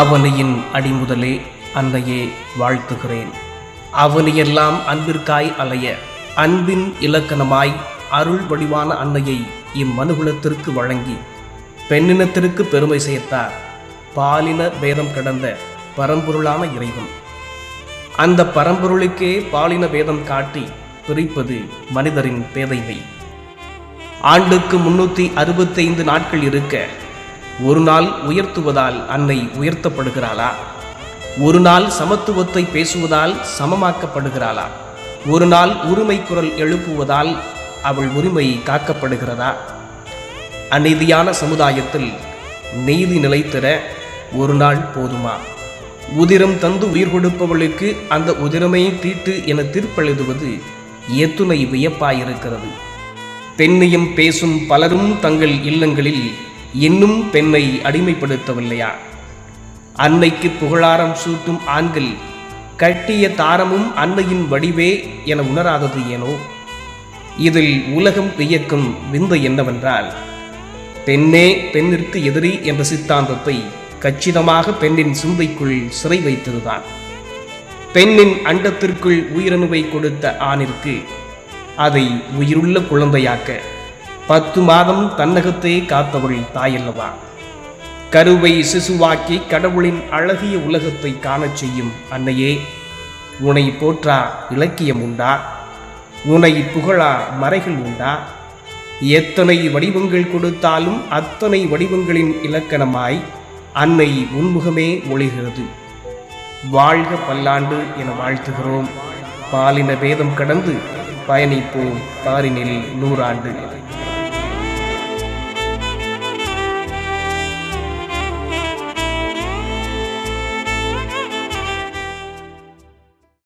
அவனியின் அடிமுதலே அன்னையே வாழ்த்துகிறேன். அவனையெல்லாம் அன்பிற்காய் அலைய அன்பின் இலக்கணமாய் அருள் வடிவான அன்னையை இம்மனுகுலத்திற்கு வழங்கி பெண்ணினத்திற்கு பெருமை சேர்த்தார் பாலின பேதம் கடந்த பரம்பொருளான இறைவன். அந்த பரம்பொருளுக்கே பாலின பேதம் காட்டி பிரிப்பது மனிதரின் பேதைமை. ஆண்டுக்கு முன்னூற்றி அறுபத்தைந்து நாட்கள் இருக்க ஒரு நாள் உயர்த்துவதால் அன்னை உயர்த்தப்படுகிறாளா? ஒரு நாள் சமத்துவத்தை பேசுவதால் சமமாக்கப்படுகிறாளா? ஒரு நாள் உரிமை குரல் எழுப்புவதால் அவள் உரிமை காக்கப்படுகிறதா? அநீதியான சமுதாயத்தில் நீதி நிலைத்திட ஒரு நாள் போதுமா? உதிரம் தந்து உயிர் கொடுப்பவளுக்கு அந்த உதிரமே தீட்டு என தீர்ப்பெழுதுவது எத்துணை வியப்பாயிருக்கிறது. பெண்ணையும் பேசும் பலரும் தங்கள் இல்லங்களில் இன்னும் பெண்ணை அடிமைப்படுத்தவில்லையா? அன்னைக்கு புகழாரம் சூட்டும் ஆண்கள் கட்டிய தாரமும் அன்னையின் வடிவே என உணராதது ஏனோ? இதில் உலகம் வியக்கும் விந்தை என்னவென்றால் பெண்ணே பெண்ணிற்கு எதிரி என்ற சித்தாந்தத்தை கச்சிதமாக பெண்ணின் சிந்தைக்குள் சிறை வைத்ததுதான். பெண்ணின் அண்டத்திற்குள் உயிரணுவை கொடுத்த ஆணிற்கு அதை உயிருள்ள குழந்தையாக்க பத்து மாதம் தன்னகத்தை காத்தவள் தாயல்லவா? கருவை சிசுவாக்கி கடவுளின் அழகிய உலகத்தை காணச் செய்யும் அன்னையே உனை போற்றா இலக்கியம் உண்டா? உனை புகழா மறைகள் உண்டா? எத்தனை வடிவங்கள் கொடுத்தாலும் அத்தனை வடிவங்களின் இலக்கணமாய் அன்னை உன்முகமே ஒளிகிறது. வாழ்க பல்லாண்டு என வாழ்த்துகிறோம். பாலின பேதம் கடந்து பயணிப்போம் பாரினில் நூறாண்டு.